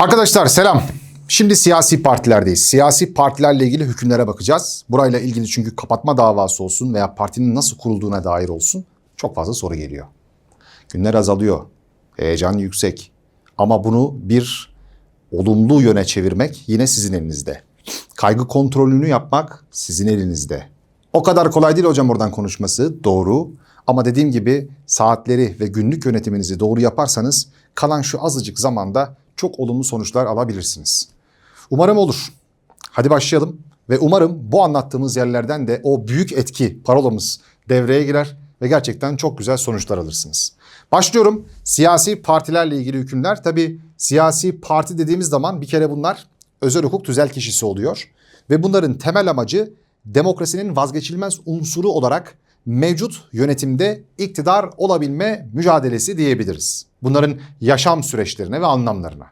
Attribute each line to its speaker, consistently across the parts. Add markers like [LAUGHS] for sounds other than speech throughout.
Speaker 1: Arkadaşlar selam. Şimdi siyasi partilerdeyiz. Siyasi partilerle ilgili hükümlere bakacağız. Burayla ilgili çünkü kapatma davası olsun veya partinin nasıl kurulduğuna dair olsun çok fazla soru geliyor. Günler azalıyor. Heyecan yüksek. Ama bunu bir olumlu yöne çevirmek yine sizin elinizde. Kaygı kontrolünü yapmak sizin elinizde. O kadar kolay değil hocam oradan konuşması doğru. Ama dediğim gibi saatleri ve günlük yönetiminizi doğru yaparsanız kalan şu azıcık zamanda çok olumlu sonuçlar alabilirsiniz. Umarım olur. Hadi başlayalım ve umarım bu anlattığımız yerlerden de o büyük etki parolamız devreye girer ve gerçekten çok güzel sonuçlar alırsınız. Başlıyorum. Siyasi partilerle ilgili hükümler. Tabii siyasi parti dediğimiz zaman bir kere bunlar özel hukuk tüzel kişisi oluyor. Ve bunların temel amacı demokrasinin vazgeçilmez unsuru olarak mevcut yönetimde iktidar olabilme mücadelesi diyebiliriz. Bunların yaşam süreçlerine ve anlamlarına.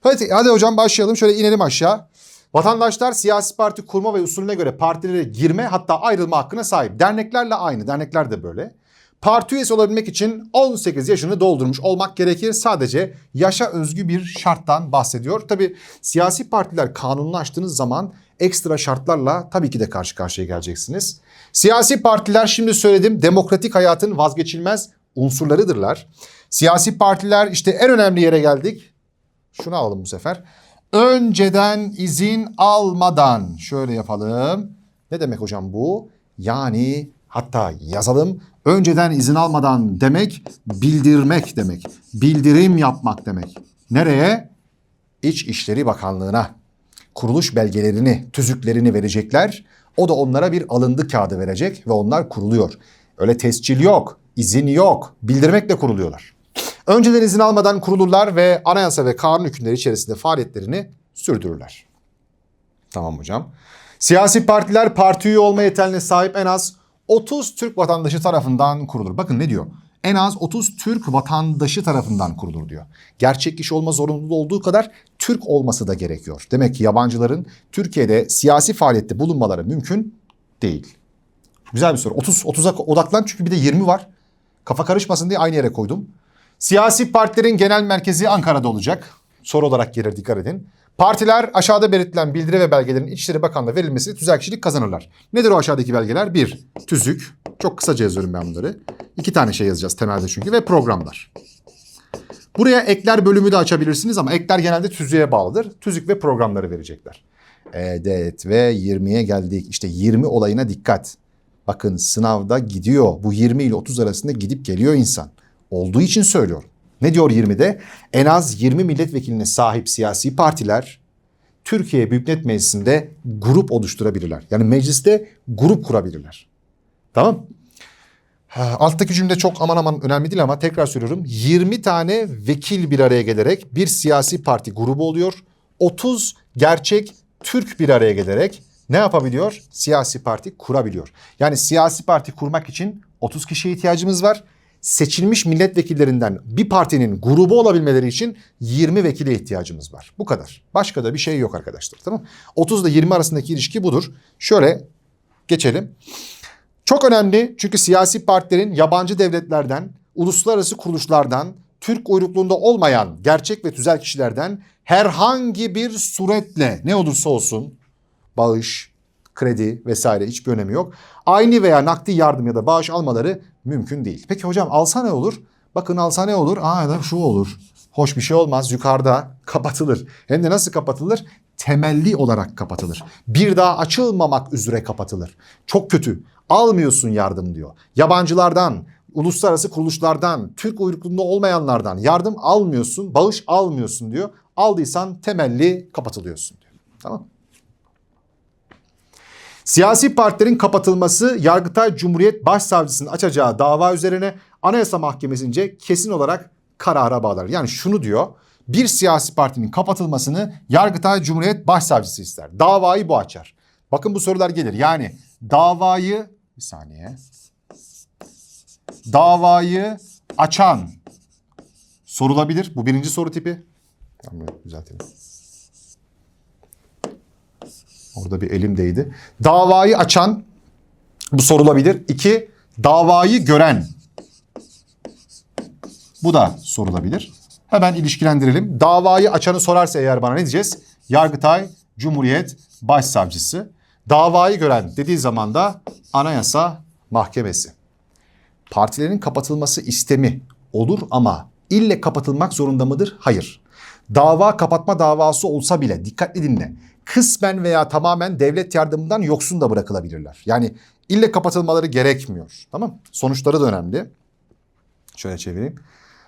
Speaker 1: Hadi, hadi hocam başlayalım. Şöyle inelim aşağı. Vatandaşlar siyasi parti kurma ve usulüne göre partilere girme hatta ayrılma hakkına sahip. Derneklerle aynı. Dernekler de böyle. Parti üyesi olabilmek için 18 yaşını doldurmuş olmak gerekir. Sadece yaşa özgü bir şarttan bahsediyor. Tabi siyasi partiler kanunlaştığınız zaman ekstra şartlarla tabii ki de karşı karşıya geleceksiniz. Siyasi partiler şimdi söyledim demokratik hayatın vazgeçilmez unsurlarıdırlar. Siyasi partiler işte en önemli yere geldik. Şunu alalım bu sefer. Önceden izin almadan şöyle yapalım. Ne demek hocam bu? Yani hatta yazalım. Önceden izin almadan demek bildirmek demek. Bildirim yapmak demek. Nereye? İçişleri Bakanlığı'na. Kuruluş belgelerini, tüzüklerini verecekler. O da onlara bir alındı kağıdı verecek ve onlar kuruluyor. Öyle tescil yok, izin yok. Bildirmekle kuruluyorlar. Önceden izin almadan kurulurlar ve anayasa ve kanun hükümleri içerisinde faaliyetlerini sürdürürler. Tamam hocam. Siyasi partiler parti üye olma yeterliğine sahip en az 30 Türk vatandaşı tarafından kurulur. Bakın ne diyor? En az 30 Türk vatandaşı tarafından kurulur diyor. Gerçek kişi olma zorunluluğu olduğu kadar Türk olması da gerekiyor. Demek ki yabancıların Türkiye'de siyasi faaliyette bulunmaları mümkün değil. Güzel bir soru. 30 30'a odaklan çünkü bir de 20 var. Kafa karışmasın diye aynı yere koydum. Siyasi partilerin genel merkezi Ankara'da olacak. Soru olarak gelir dikkat edin. Partiler aşağıda belirtilen bildiri ve belgelerin İçişleri Bakanlığı'na verilmesi tüzel kişilik kazanırlar. Nedir o aşağıdaki belgeler? Bir, tüzük. Çok kısaca yazıyorum ben bunları. İki tane şey yazacağız temelde çünkü ve programlar. Buraya ekler bölümü de açabilirsiniz ama ekler genelde tüzüğe bağlıdır. Tüzük ve programları verecekler. Evet ve 20'ye geldik. İşte 20 olayına dikkat. Bakın sınavda gidiyor. Bu 20 ile 30 arasında gidip geliyor insan. Olduğu için söylüyorum. Ne diyor 20'de? En az 20 milletvekiline sahip siyasi partiler Türkiye Büyük Millet Meclisi'nde grup oluşturabilirler. Yani mecliste grup kurabilirler. Tamam? Ha, Alttaki cümle çok aman aman önemli değil ama tekrar söylüyorum. 20 tane vekil bir araya gelerek bir siyasi parti grubu oluyor. 30 gerçek Türk bir araya gelerek ne yapabiliyor? Siyasi parti kurabiliyor. Yani siyasi parti kurmak için 30 kişiye ihtiyacımız var. Seçilmiş milletvekillerinden bir partinin grubu olabilmeleri için 20 vekile ihtiyacımız var. Bu kadar. Başka da bir şey yok arkadaşlar. Tamam 30 ile 20 arasındaki ilişki budur. Şöyle geçelim. Çok önemli çünkü siyasi partilerin yabancı devletlerden, uluslararası kuruluşlardan, Türk uyrukluğunda olmayan gerçek ve tüzel kişilerden herhangi bir suretle ne olursa olsun bağış, kredi vesaire hiçbir önemi yok. Aynı veya nakdi yardım ya da bağış almaları mümkün değil. Peki hocam alsa ne olur? Bakın alsa ne olur? Aa da şu olur. Hoş bir şey olmaz. Yukarıda kapatılır. Hem de nasıl kapatılır? Temelli olarak kapatılır. Bir daha açılmamak üzere kapatılır. Çok kötü. Almıyorsun yardım diyor. Yabancılardan, uluslararası kuruluşlardan, Türk uyrukluğunda olmayanlardan yardım almıyorsun, bağış almıyorsun diyor. Aldıysan temelli kapatılıyorsun diyor. Tamam Siyasi partilerin kapatılması Yargıtay Cumhuriyet Başsavcısının açacağı dava üzerine Anayasa Mahkemesi'nce kesin olarak karara bağlar. Yani şunu diyor. Bir siyasi partinin kapatılmasını Yargıtay Cumhuriyet Başsavcısı ister. Davayı bu açar. Bakın bu sorular gelir. Yani davayı bir saniye. Davayı açan sorulabilir. Bu birinci soru tipi. Tamam düzeltelim. Orada bir elim değdi. Davayı açan bu sorulabilir. İki, davayı gören. Bu da sorulabilir. Hemen ilişkilendirelim. Davayı açanı sorarsa eğer bana ne diyeceğiz? Yargıtay, Cumhuriyet, Başsavcısı. Davayı gören dediği zaman da Anayasa Mahkemesi. Partilerin kapatılması istemi olur ama ille kapatılmak zorunda mıdır? Hayır. Dava kapatma davası olsa bile dikkatli dinle. Kısmen veya tamamen devlet yardımından yoksun da bırakılabilirler. Yani ille kapatılmaları gerekmiyor. Tamam? Sonuçları da önemli. Şöyle çevireyim.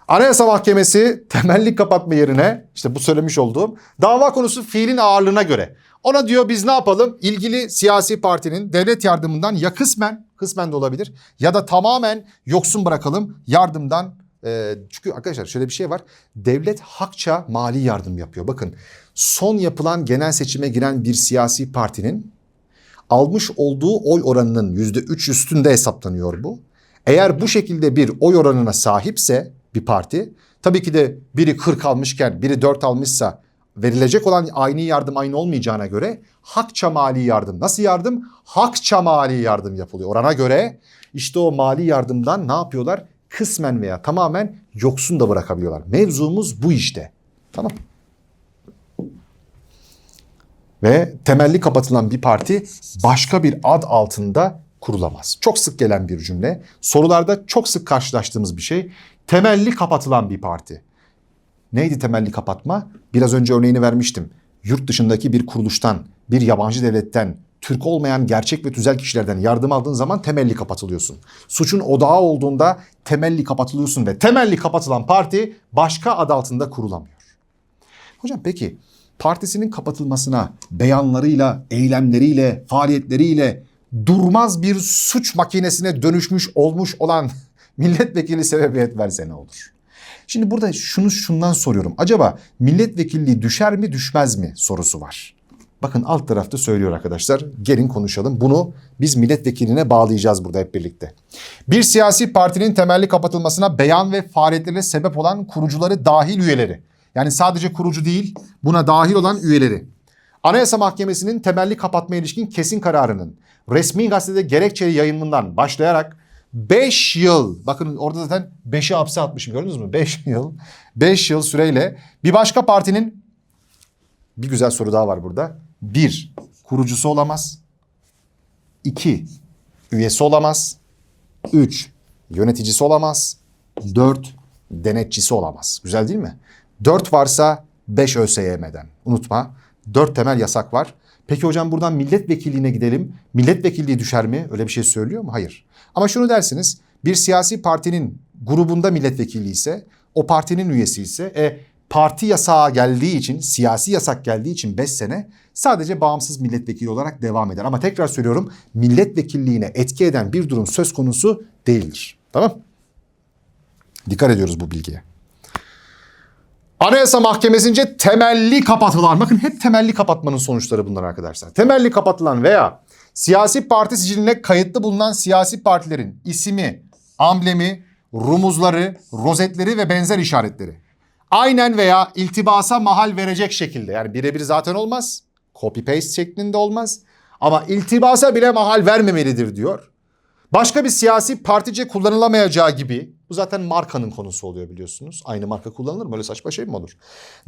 Speaker 1: Anayasa Mahkemesi temelli kapatma yerine işte bu söylemiş olduğum dava konusu fiilin ağırlığına göre. Ona diyor biz ne yapalım? İlgili siyasi partinin devlet yardımından ya kısmen, kısmen de olabilir ya da tamamen yoksun bırakalım yardımdan. Ee, çünkü arkadaşlar şöyle bir şey var. Devlet hakça mali yardım yapıyor. Bakın son yapılan genel seçime giren bir siyasi partinin almış olduğu oy oranının yüzde üç üstünde hesaplanıyor bu. Eğer bu şekilde bir oy oranına sahipse bir parti tabii ki de biri 40 almışken biri 4 almışsa verilecek olan aynı yardım aynı olmayacağına göre hakça mali yardım. Nasıl yardım? Hakça mali yardım yapılıyor. Orana göre işte o mali yardımdan ne yapıyorlar? Kısmen veya tamamen yoksun da bırakabiliyorlar. Mevzumuz bu işte. Tamam. Ve temelli kapatılan bir parti başka bir ad altında kurulamaz. Çok sık gelen bir cümle. Sorularda çok sık karşılaştığımız bir şey. Temelli kapatılan bir parti. Neydi temelli kapatma? Biraz önce örneğini vermiştim. Yurt dışındaki bir kuruluştan, bir yabancı devletten, Türk olmayan gerçek ve tüzel kişilerden yardım aldığın zaman temelli kapatılıyorsun. Suçun odağı olduğunda temelli kapatılıyorsun ve temelli kapatılan parti başka ad altında kurulamıyor. Hocam peki partisinin kapatılmasına beyanlarıyla, eylemleriyle, faaliyetleriyle durmaz bir suç makinesine dönüşmüş olmuş olan [LAUGHS] milletvekili sebebiyet verse ne olur? Şimdi burada şunu şundan soruyorum. Acaba milletvekilliği düşer mi düşmez mi sorusu var. Bakın alt tarafta söylüyor arkadaşlar. Gelin konuşalım. Bunu biz milletvekiline bağlayacağız burada hep birlikte. Bir siyasi partinin temelli kapatılmasına beyan ve faaliyetlerine sebep olan kurucuları dahil üyeleri. Yani sadece kurucu değil buna dahil olan üyeleri. Anayasa Mahkemesi'nin temelli kapatma ilişkin kesin kararının resmi gazetede gerekçeli yayınından başlayarak 5 yıl bakın orada zaten 5'i hapse atmışım gördünüz mü? 5 [LAUGHS] yıl 5 yıl süreyle bir başka partinin bir güzel soru daha var burada. Bir, kurucusu olamaz. İki, üyesi olamaz. Üç, yöneticisi olamaz. Dört, denetçisi olamaz. Güzel değil mi? Dört varsa beş ÖSYM'den. Unutma. Dört temel yasak var. Peki hocam buradan milletvekilliğine gidelim. Milletvekilliği düşer mi? Öyle bir şey söylüyor mu? Hayır. Ama şunu dersiniz. Bir siyasi partinin grubunda milletvekilliği ise, o partinin üyesi ise, e, parti yasağı geldiği için, siyasi yasak geldiği için 5 sene sadece bağımsız milletvekili olarak devam eder. Ama tekrar söylüyorum milletvekilliğine etki eden bir durum söz konusu değildir. Tamam? Dikkat ediyoruz bu bilgiye. Anayasa Mahkemesi'nce temelli kapatılan, bakın hep temelli kapatmanın sonuçları bunlar arkadaşlar. Temelli kapatılan veya siyasi parti siciline kayıtlı bulunan siyasi partilerin ismi, amblemi, rumuzları, rozetleri ve benzer işaretleri aynen veya iltibasa mahal verecek şekilde yani birebir zaten olmaz. Copy paste şeklinde olmaz. Ama iltibasa bile mahal vermemelidir diyor. Başka bir siyasi partice kullanılamayacağı gibi zaten markanın konusu oluyor biliyorsunuz. Aynı marka kullanılır mı? Öyle saçma şey mi olur?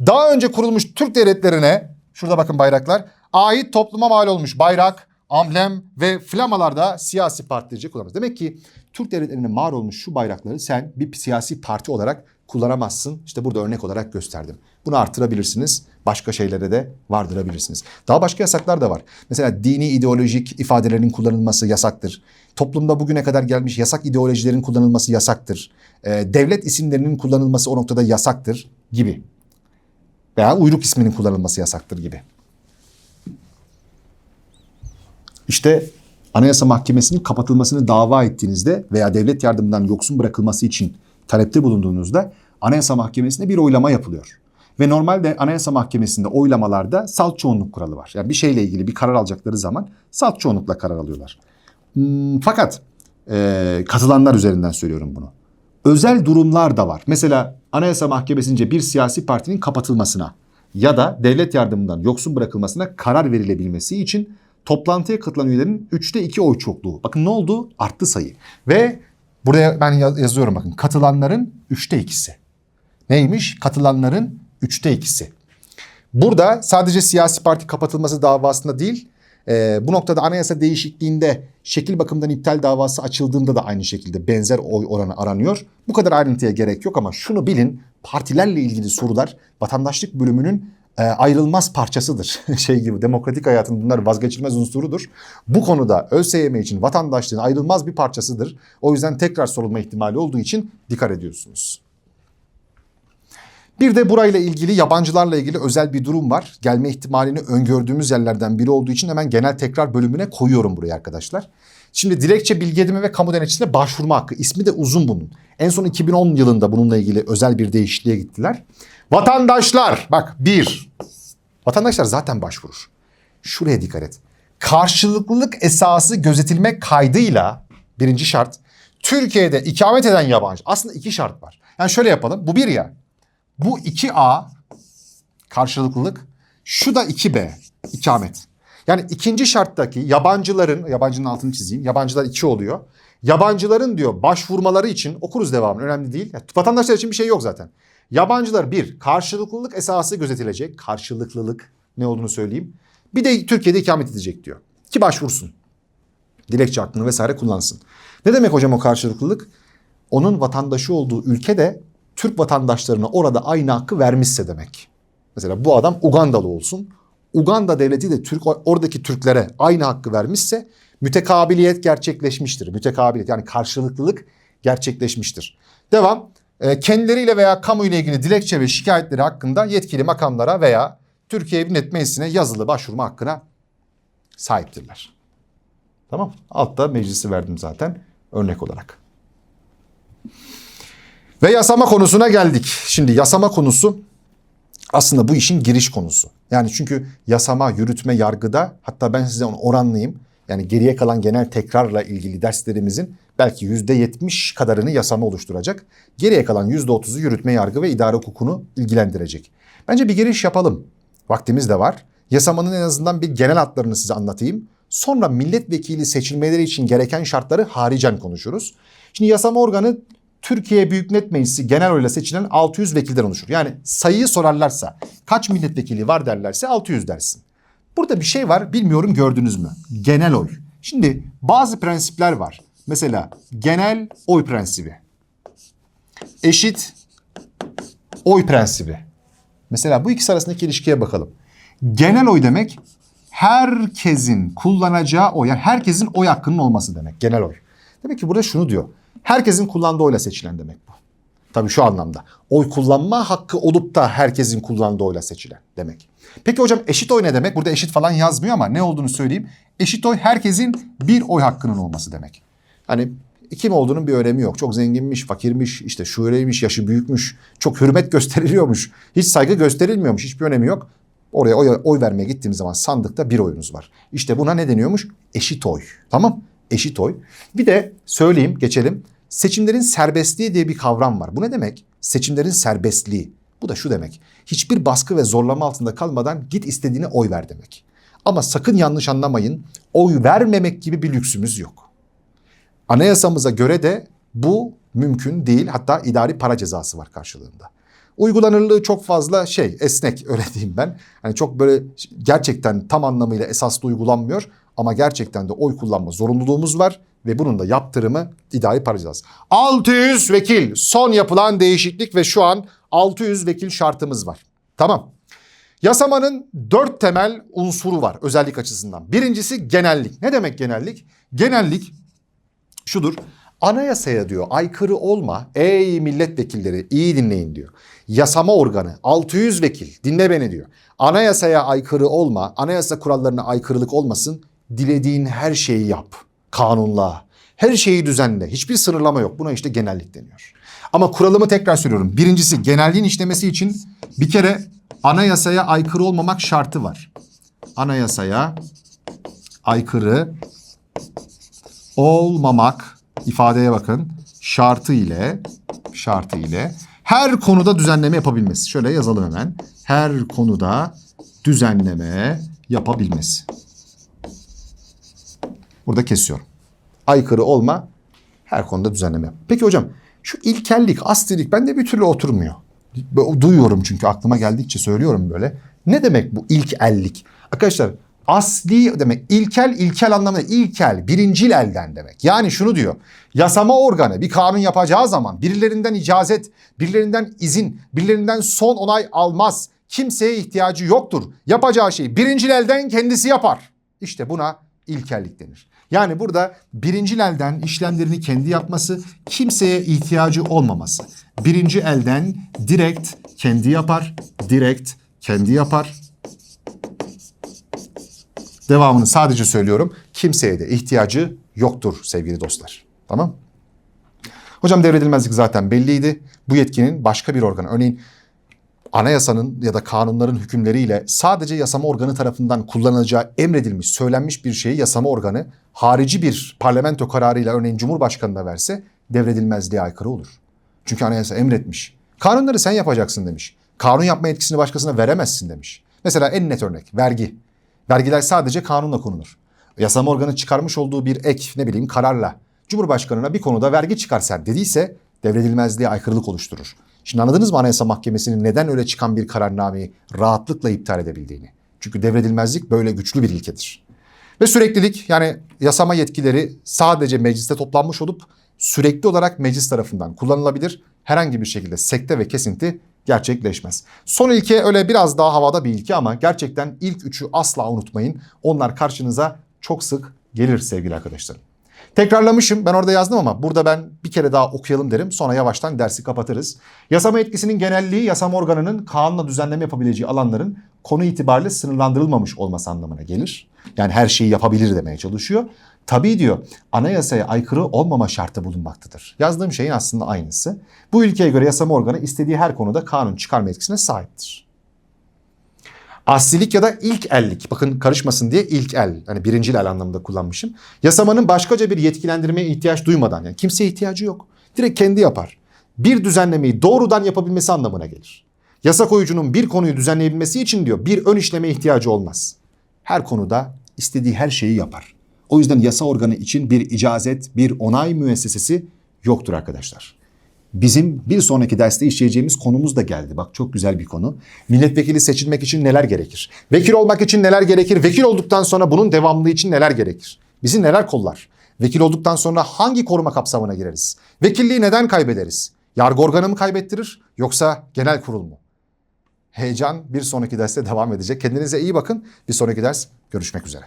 Speaker 1: Daha önce kurulmuş Türk devletlerine şurada bakın bayraklar ait topluma mal olmuş bayrak, amblem ve flamalarda siyasi partice kullanılır. Demek ki Türk devletlerine mal olmuş şu bayrakları sen bir siyasi parti olarak kullanamazsın. İşte burada örnek olarak gösterdim. Bunu artırabilirsiniz. Başka şeylere de vardırabilirsiniz. Daha başka yasaklar da var. Mesela dini ideolojik ifadelerin kullanılması yasaktır. Toplumda bugüne kadar gelmiş yasak ideolojilerin kullanılması yasaktır. Ee, devlet isimlerinin kullanılması o noktada yasaktır gibi. Veya uyruk isminin kullanılması yasaktır gibi. İşte Anayasa Mahkemesi'nin kapatılmasını dava ettiğinizde veya devlet yardımından yoksun bırakılması için talepte bulunduğunuzda Anayasa Mahkemesi'nde bir oylama yapılıyor. Ve normalde Anayasa Mahkemesi'nde oylamalarda salt çoğunluk kuralı var. Yani bir şeyle ilgili bir karar alacakları zaman salt çoğunlukla karar alıyorlar. Hmm, fakat e, katılanlar üzerinden söylüyorum bunu. Özel durumlar da var. Mesela Anayasa Mahkemesi'nce bir siyasi partinin kapatılmasına ya da devlet yardımından yoksun bırakılmasına karar verilebilmesi için toplantıya katılan üyelerin 3'te 2 oy çokluğu. Bakın ne oldu? Arttı sayı. Ve buraya ben yazıyorum bakın katılanların 3'te 2'si. Neymiş? Katılanların üçte ikisi. Burada sadece siyasi parti kapatılması davasında değil, e, bu noktada anayasa değişikliğinde şekil bakımından iptal davası açıldığında da aynı şekilde benzer oy oranı aranıyor. Bu kadar ayrıntıya gerek yok ama şunu bilin, partilerle ilgili sorular vatandaşlık bölümünün e, ayrılmaz parçasıdır. [LAUGHS] şey gibi demokratik hayatın bunlar vazgeçilmez unsurudur. Bu konuda ÖSYM için vatandaşlığın ayrılmaz bir parçasıdır. O yüzden tekrar sorulma ihtimali olduğu için dikkat ediyorsunuz. Bir de burayla ilgili yabancılarla ilgili özel bir durum var. Gelme ihtimalini öngördüğümüz yerlerden biri olduğu için hemen genel tekrar bölümüne koyuyorum buraya arkadaşlar. Şimdi dilekçe bilgi edinme ve kamu denetçisine başvurma hakkı. İsmi de uzun bunun. En son 2010 yılında bununla ilgili özel bir değişikliğe gittiler. Vatandaşlar bak bir. Vatandaşlar zaten başvurur. Şuraya dikkat et. Karşılıklılık esası gözetilmek kaydıyla birinci şart Türkiye'de ikamet eden yabancı. Aslında iki şart var. Yani şöyle yapalım. Bu bir ya. Bu 2A karşılıklılık. Şu da 2B ikamet. Yani ikinci şarttaki yabancıların, yabancının altını çizeyim. Yabancılar 2 oluyor. Yabancıların diyor başvurmaları için okuruz devamını önemli değil. Yani vatandaşlar için bir şey yok zaten. Yabancılar bir karşılıklılık esası gözetilecek. Karşılıklılık ne olduğunu söyleyeyim. Bir de Türkiye'de ikamet edecek diyor. Ki başvursun. Dilekçe hakkını vesaire kullansın. Ne demek hocam o karşılıklılık? Onun vatandaşı olduğu ülkede Türk vatandaşlarına orada aynı hakkı vermişse demek. Mesela bu adam Ugandalı olsun. Uganda devleti de Türk oradaki Türklere aynı hakkı vermişse mütekabiliyet gerçekleşmiştir. Mütekabiliyet yani karşılıklılık gerçekleşmiştir. Devam. E, kendileriyle veya kamu ile ilgili dilekçe ve şikayetleri hakkında yetkili makamlara veya Türkiye Millet Meclisi'ne yazılı başvurma hakkına sahiptirler. Tamam. Altta meclisi verdim zaten örnek olarak. Ve yasama konusuna geldik. Şimdi yasama konusu aslında bu işin giriş konusu. Yani çünkü yasama, yürütme, yargıda hatta ben size onu oranlayayım. Yani geriye kalan genel tekrarla ilgili derslerimizin belki yüzde yetmiş kadarını yasama oluşturacak. Geriye kalan yüzde otuzu yürütme, yargı ve idare hukukunu ilgilendirecek. Bence bir giriş yapalım. Vaktimiz de var. Yasamanın en azından bir genel hatlarını size anlatayım. Sonra milletvekili seçilmeleri için gereken şartları haricen konuşuruz. Şimdi yasama organı Türkiye Büyük Millet Meclisi genel oyla seçilen 600 vekilden oluşur. Yani sayıyı sorarlarsa kaç milletvekili var derlerse 600 dersin. Burada bir şey var bilmiyorum gördünüz mü? Genel oy. Şimdi bazı prensipler var. Mesela genel oy prensibi. Eşit oy prensibi. Mesela bu ikisi arasındaki ilişkiye bakalım. Genel oy demek herkesin kullanacağı oy. Yani herkesin oy hakkının olması demek. Genel oy. Demek ki burada şunu diyor. Herkesin kullandığı oyla seçilen demek bu. Tabii şu anlamda. Oy kullanma hakkı olup da herkesin kullandığı oyla seçilen demek. Peki hocam eşit oy ne demek? Burada eşit falan yazmıyor ama ne olduğunu söyleyeyim. Eşit oy herkesin bir oy hakkının olması demek. Hani kim olduğunun bir önemi yok. Çok zenginmiş, fakirmiş, işte şöyleymiş, yaşı büyükmüş, çok hürmet gösteriliyormuş, hiç saygı gösterilmiyormuş, hiçbir önemi yok. Oraya oy, oy vermeye gittiğimiz zaman sandıkta bir oyunuz var. İşte buna ne deniyormuş? Eşit oy. Tamam? Eşit oy. Bir de söyleyeyim, geçelim. Seçimlerin serbestliği diye bir kavram var. Bu ne demek? Seçimlerin serbestliği. Bu da şu demek. Hiçbir baskı ve zorlama altında kalmadan git istediğine oy ver demek. Ama sakın yanlış anlamayın. Oy vermemek gibi bir lüksümüz yok. Anayasamıza göre de bu mümkün değil. Hatta idari para cezası var karşılığında. Uygulanırlığı çok fazla şey esnek [LAUGHS] öyle diyeyim ben. Hani çok böyle gerçekten tam anlamıyla esaslı uygulanmıyor. Ama gerçekten de oy kullanma zorunluluğumuz var ve bunun da yaptırımı idari para cezası. 600 vekil son yapılan değişiklik ve şu an 600 vekil şartımız var. Tamam. Yasamanın dört temel unsuru var özellik açısından. Birincisi genellik. Ne demek genellik? Genellik şudur. Anayasaya diyor aykırı olma ey milletvekilleri iyi dinleyin diyor. Yasama organı 600 vekil dinle beni diyor. Anayasaya aykırı olma anayasa kurallarına aykırılık olmasın dilediğin her şeyi yap kanunla. Her şeyi düzenle. Hiçbir sınırlama yok. Buna işte genellik deniyor. Ama kuralımı tekrar söylüyorum. Birincisi genelliğin işlemesi için bir kere anayasaya aykırı olmamak şartı var. Anayasaya aykırı olmamak ifadeye bakın. Şartı ile şartı ile her konuda düzenleme yapabilmesi. Şöyle yazalım hemen. Her konuda düzenleme yapabilmesi. Burada kesiyorum. Aykırı olma her konuda düzenleme. Peki hocam şu ilkellik, aslilik bende bir türlü oturmuyor. Duyuyorum çünkü aklıma geldikçe söylüyorum böyle. Ne demek bu ilk ellik? Arkadaşlar asli demek ilkel ilkel anlamında ilkel birincil elden demek. Yani şunu diyor. Yasama organı bir kanun yapacağı zaman birilerinden icazet, birilerinden izin, birilerinden son onay almaz. Kimseye ihtiyacı yoktur. Yapacağı şeyi birincil elden kendisi yapar. İşte buna ilkellik denir. Yani burada birincil elden işlemlerini kendi yapması, kimseye ihtiyacı olmaması. Birinci elden direkt kendi yapar, direkt kendi yapar. Devamını sadece söylüyorum. Kimseye de ihtiyacı yoktur sevgili dostlar. Tamam? Hocam devredilmezlik zaten belliydi. Bu yetkinin başka bir organ, örneğin anayasanın ya da kanunların hükümleriyle sadece yasama organı tarafından kullanılacağı emredilmiş, söylenmiş bir şeyi yasama organı harici bir parlamento kararıyla örneğin Cumhurbaşkanı'na verse devredilmezliğe aykırı olur. Çünkü anayasa emretmiş. Kanunları sen yapacaksın demiş. Kanun yapma yetkisini başkasına veremezsin demiş. Mesela en net örnek vergi. Vergiler sadece kanunla konulur. Yasama organı çıkarmış olduğu bir ek ne bileyim kararla Cumhurbaşkanına bir konuda vergi çıkarsan dediyse devredilmezliğe aykırılık oluşturur. Şimdi anladınız mı Anayasa Mahkemesi'nin neden öyle çıkan bir kararnameyi rahatlıkla iptal edebildiğini? Çünkü devredilmezlik böyle güçlü bir ilkedir. Ve süreklilik yani yasama yetkileri sadece mecliste toplanmış olup sürekli olarak meclis tarafından kullanılabilir. Herhangi bir şekilde sekte ve kesinti gerçekleşmez. Son ilke öyle biraz daha havada bir ilke ama gerçekten ilk üçü asla unutmayın. Onlar karşınıza çok sık gelir sevgili arkadaşlarım. Tekrarlamışım ben orada yazdım ama burada ben bir kere daha okuyalım derim sonra yavaştan dersi kapatırız. Yasama etkisinin genelliği yasama organının kanunla düzenleme yapabileceği alanların konu itibariyle sınırlandırılmamış olması anlamına gelir. Yani her şeyi yapabilir demeye çalışıyor. Tabii diyor anayasaya aykırı olmama şartı bulunmaktadır. Yazdığım şeyin aslında aynısı. Bu ilkeye göre yasama organı istediği her konuda kanun çıkarma etkisine sahiptir. Aslilik ya da ilk ellik. Bakın karışmasın diye ilk el. Hani birincil el anlamında kullanmışım. Yasamanın başkaca bir yetkilendirmeye ihtiyaç duymadan yani kimseye ihtiyacı yok. Direkt kendi yapar. Bir düzenlemeyi doğrudan yapabilmesi anlamına gelir. Yasa koyucunun bir konuyu düzenleyebilmesi için diyor bir ön işleme ihtiyacı olmaz. Her konuda istediği her şeyi yapar. O yüzden yasa organı için bir icazet, bir onay müessesesi yoktur arkadaşlar. Bizim bir sonraki derste işleyeceğimiz konumuz da geldi. Bak çok güzel bir konu. Milletvekili seçilmek için neler gerekir? Vekil olmak için neler gerekir? Vekil olduktan sonra bunun devamlılığı için neler gerekir? Bizi neler kollar? Vekil olduktan sonra hangi koruma kapsamına gireriz? Vekilliği neden kaybederiz? Yargı organı mı kaybettirir yoksa genel kurul mu? Heyecan bir sonraki derste devam edecek. Kendinize iyi bakın. Bir sonraki ders görüşmek üzere.